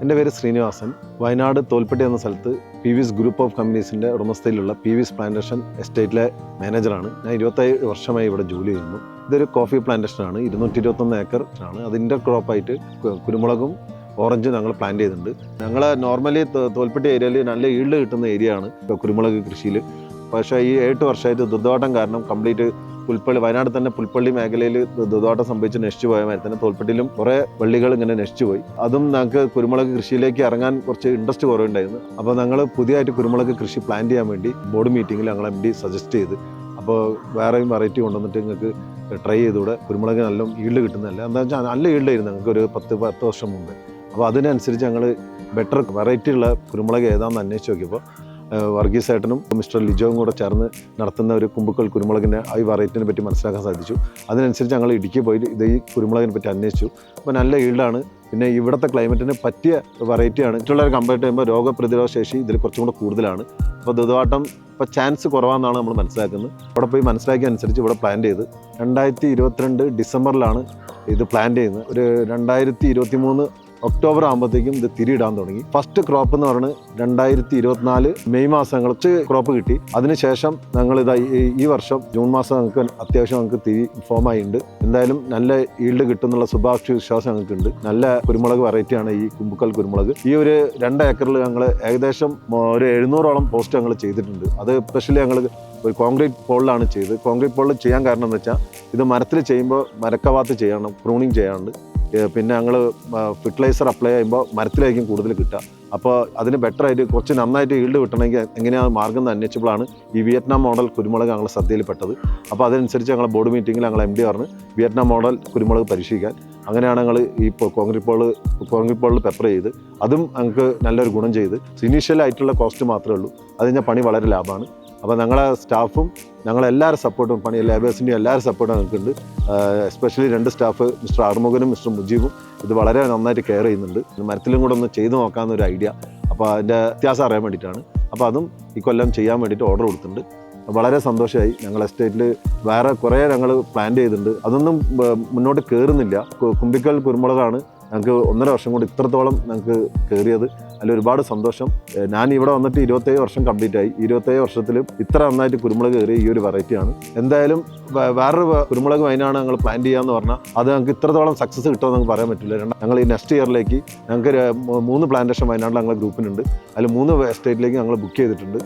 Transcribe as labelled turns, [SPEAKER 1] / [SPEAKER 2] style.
[SPEAKER 1] എന്റെ പേര് ശ്രീനിവാസൻ. വയനാട് തോൽപ്പെട്ടി എന്ന സ്ഥലത്ത് പി വിസ് ഗ്രൂപ്പ് ഓഫ് കമ്പനീസിന്റെ ഉടമസ്ഥയിലുള്ള പി വിസ് പ്ലാന്റേഷൻ എസ്റ്റേറ്റിലെ മാനേജറാണ്. ഞാൻ ഇരുപത്തേഴ് വർഷമായി ഇവിടെ ജോലി ചെയ്യുന്നു. ഇതൊരു കോഫി പ്ലാന്റേഷനാണ്. ഇരുന്നൂറ്റി ഇരുപത്തൊന്ന് ഏക്കർ ആണ് അത് ഇന്റർ ക്രോപ്പായിട്ട് കുരുമുളകും ഓറഞ്ചും ഞങ്ങൾ പ്ലാന്റ് ചെയ്തിട്ടുണ്ട്. ഞങ്ങൾ നോർമലി തോൽപ്പെട്ടി ഏരിയയിൽ നല്ല ഈൾഡ് കിട്ടുന്ന ഏരിയ ആണ് കുരുമുളക് കൃഷിയിൽ. പക്ഷേ ഈ എട്ട് വർഷമായിട്ട് ദുർദോട്ടം കാരണം കംപ്ലീറ്റ് പുൽപ്പള്ളി വയനാട് തന്നെ പുൽപ്പള്ളി മേഖലയിൽ ദുതോട്ടം സംഭവിച്ച് നശിച്ചു പോയ മാതിരി തന്നെ തോൽപ്പെട്ടിലും കുറേ വള്ളികൾ ഇങ്ങനെ നശിച്ചു പോയി. അതും ഞങ്ങൾക്ക് കുരുമുളക് കൃഷിയിലേക്ക് ഇറങ്ങാൻ കുറച്ച് ഇൻട്രസ്റ്റ് കുറവുണ്ടായിരുന്നു. അപ്പോൾ ഞങ്ങൾ പുതിയതായിട്ട് കുരുമുളക് കൃഷി പ്ലാൻ ചെയ്യാൻ വേണ്ടി ബോർഡ് മീറ്റിങ്ങിൽ ഞങ്ങൾ എം ഡി സജസ്റ്റ് ചെയ്ത് അപ്പോൾ വേറെയും വെറൈറ്റി കൊണ്ടുവന്നിട്ട് നിങ്ങൾക്ക് ട്രൈ ചെയ്തുകൂടെ. കുരുമുളക് നല്ല ഈൽഡ് കിട്ടുന്നതല്ല. എന്താ വെച്ചാൽ നല്ല ഈൾഡ് ആയിരുന്നു ഞങ്ങൾക്ക് ഒരു പത്ത് പത്ത് വർഷം മുമ്പ്. അപ്പോൾ അതിനനുസരിച്ച് ഞങ്ങൾ ബെറ്റർ വെറൈറ്റി ഉള്ള കുരുമുളക് ഏതാണെന്ന് അന്വേഷിച്ച് നോക്കിയപ്പോൾ വർഗീസ് ഏട്ടനും മിസ്റ്റർ ലിജോയും കൂടെ ചേർന്ന് നടത്തുന്ന ഒരു കുമ്പുക്കൽ കുരുമുളകിന്റെ ഈ വെറൈറ്റിനെ പറ്റി മനസ്സിലാക്കാൻ സാധിച്ചു. അതിനനുസരിച്ച് ഞങ്ങൾ ഇടുക്കി പോയി ഇത് ഈ കുരുമുളകിനെ പറ്റി അന്വേഷിച്ചു. അപ്പോൾ നല്ല ഈൽഡാണ് പിന്നെ ഇവിടുത്തെ ക്ലൈമറ്റിന് പറ്റിയ വെറൈറ്റിയാണ് മറ്റുള്ളവരെ കമ്പയർ ചെയ്യുമ്പോൾ രോഗപ്രതിരോധ ശേഷി ഇതിൽ കുറച്ചും കൂടെ കൂടുതലാണ്. അപ്പോൾ ദുധവാട്ടം ഇപ്പോൾ ചാൻസ് കുറവാണെന്നാണ് നമ്മൾ മനസ്സിലാക്കുന്നത്. അവിടെ പോയി മനസ്സിലാക്കിയ അനുസരിച്ച് ഇവിടെ പ്ലാൻ ചെയ്ത് രണ്ടായിരത്തി ഇരുപത്തിരണ്ട് ഡിസംബറിലാണ് ഇത് പ്ലാൻ ചെയ്യുന്നത്. ഒരു രണ്ടായിരത്തി ഇരുപത്തി മൂന്ന് ഒക്ടോബർ ആകുമ്പോഴത്തേക്കും ഇത് തിരിയിടാൻ തുടങ്ങി. ഫസ്റ്റ് ക്രോപ്പ് എന്ന് പറഞ്ഞ് രണ്ടായിരത്തി ഇരുപത്തിനാല് മെയ് മാസം കുറച്ച് ക്രോപ്പ് കിട്ടി. അതിനുശേഷം ഞങ്ങൾ ഇതാ ഈ- വർഷം ജൂൺ മാസം ഞങ്ങൾക്ക് അത്യാവശ്യം ഞങ്ങൾക്ക് തിരി ഫോം ആയിട്ടുണ്ട്. എന്തായാലും നല്ല ഈൽഡ് കിട്ടുന്നുള്ള ശുഭാപ്തി വിശ്വാസം ഞങ്ങൾക്കുണ്ട്. നല്ല കുരുമുളക് വെറൈറ്റിയാണ് ഈ കുമ്പുക്കൽ കുരുമുളക്. ഈ ഒരു രണ്ട് ഏക്കറിൽ ഞങ്ങൾ ഏകദേശം ഒരു എഴുന്നൂറോളം പോസ്റ്റ് ഞങ്ങൾ ചെയ്തിട്ടുണ്ട്. അത് സ്പെഷ്യലി ഞങ്ങൾ ഒരു കോൺക്രീറ്റ് പോളിലാണ് ചെയ്ത് കോൺക്രീറ്റ് പോളിൽ ചെയ്യാൻ കാരണം എന്ന് വെച്ചാൽ ഇത് മരത്തിൽ ചെയ്യുമ്പോൾ മരക്കവാത്ത് ചെയ്യണം പ്രൂണിങ് ചെയ്യാറുണ്ട് പിന്നെ ഞങ്ങൾ ഫെർട്ടിലൈസർ അപ്ലൈ ചെയ്യുമ്പോൾ മരത്തിലായിരിക്കും കൂടുതൽ കിട്ടുക. അപ്പോൾ അതിന് ബെറ്റർ ആയിട്ട് കുറച്ച് നന്നായിട്ട് ഈൽഡ് കിട്ടണമെങ്കിൽ എങ്ങനെയാണ് മാർഗം അന്വേഷിച്ചപ്പോഴാണ് ഈ വിയറ്റ്നാം മോഡൽ കുരുമുളക് ഞങ്ങൾ ശ്രദ്ധയിൽപ്പെട്ടത്. അപ്പോൾ അതനുസരിച്ച് ഞങ്ങൾ ബോർഡ് മീറ്റിങ്ങിൽ ഞങ്ങൾ എം ഡി പറഞ്ഞ് വിയറ്റ്നാം മോഡൽ കുരുമുളക് പരീക്ഷിക്കാൻ അങ്ങനെയാണ് ഞങ്ങൾ ഈ കോൺക്രീറ്റ് പോൾ കോൺക്രീറ്റ് പോളിൽ പെപ്പർ ചെയ്ത്. അതും ഞങ്ങൾക്ക് നല്ലൊരു ഗുണം ചെയ്ത്. ഇനീഷ്യൽ ആയിട്ടുള്ള കോസ്റ്റ് മാത്രമേ ഉള്ളൂ. അത് കഴിഞ്ഞാൽ പണി വളരെ ലാഭമാണ്. അപ്പോൾ ഞങ്ങളെ സ്റ്റാഫും ഞങ്ങളെല്ലാവരും സപ്പോർട്ടും പണി ലേബേഴ്സിന്റെയും എല്ലാവരും സപ്പോർട്ടും ഞങ്ങൾക്കുണ്ട്. എസ്പെഷ്യലി രണ്ട് സ്റ്റാഫ് മിസ്റ്റർ ആറുമുഖനും മിസ്റ്റർ മുജീബും ഇത് വളരെ നന്നായിട്ട് കെയർ ചെയ്യുന്നുണ്ട്. മരത്തിലും കൂടെ ഒന്ന് ചെയ്തു നോക്കാമെന്നൊരു ഐഡിയ അപ്പോൾ അതിന്റെ വ്യത്യാസം അറിയാൻ വേണ്ടിയിട്ടാണ്. അപ്പോൾ അതും ഈ കൊല്ലം ചെയ്യാൻ വേണ്ടിയിട്ട് ഓർഡർ കൊടുത്തിട്ടുണ്ട്. വളരെ സന്തോഷമായി ഞങ്ങൾ എസ്റ്റേറ്റിൽ വേറെ കുറേ ഞങ്ങൾ പ്ലാൻ ചെയ്തിട്ടുണ്ട്. അതൊന്നും മുന്നോട്ട് കയറുന്നില്ല കുമ്പിക്കൽ കുരുമുളകാണ് ഞങ്ങൾക്ക് ഒന്നര വർഷം കൊണ്ട് ഇത്രത്തോളം ഞങ്ങൾക്ക് കയറിയത് അതിൽ ഒരുപാട് സന്തോഷം. ഞാൻ ഇവിടെ വന്നിട്ട് ഇരുപത്തേഴ് വർഷം കംപ്ലീറ്റ് ആയി. ഇരുപത്തേഴ് വർഷത്തിൽ ഇത്ര നന്നായിട്ട് കുരുമുളക് കയറിയ ഈ ഒരു വെറൈറ്റിയാണ് എന്തായാലും വേറൊരു കുരുമുളക് വൈനാണ് ഞങ്ങൾ പ്ലാൻ ചെയ്യാന്ന് പറഞ്ഞാൽ അത് ഞങ്ങൾക്ക് ഇത്രത്തോളം സക്സസ് കിട്ടുമെന്ന് നമുക്ക് പറയാൻ പറ്റില്ല. ഞങ്ങൾ ഈ നെക്സ്റ്റ് ഇയറിലേക്ക് ഞങ്ങൾക്ക് മൂന്ന് പ്ലാന്റേഷൻ വയനാട്ടിൽ ഞങ്ങളുടെ ഗ്രൂപ്പിനുണ്ട് അതിൽ മൂന്ന് എസ്റ്റേറ്റിലേക്ക് ഞങ്ങൾ ബുക്ക് ചെയ്തിട്ടുണ്ട്.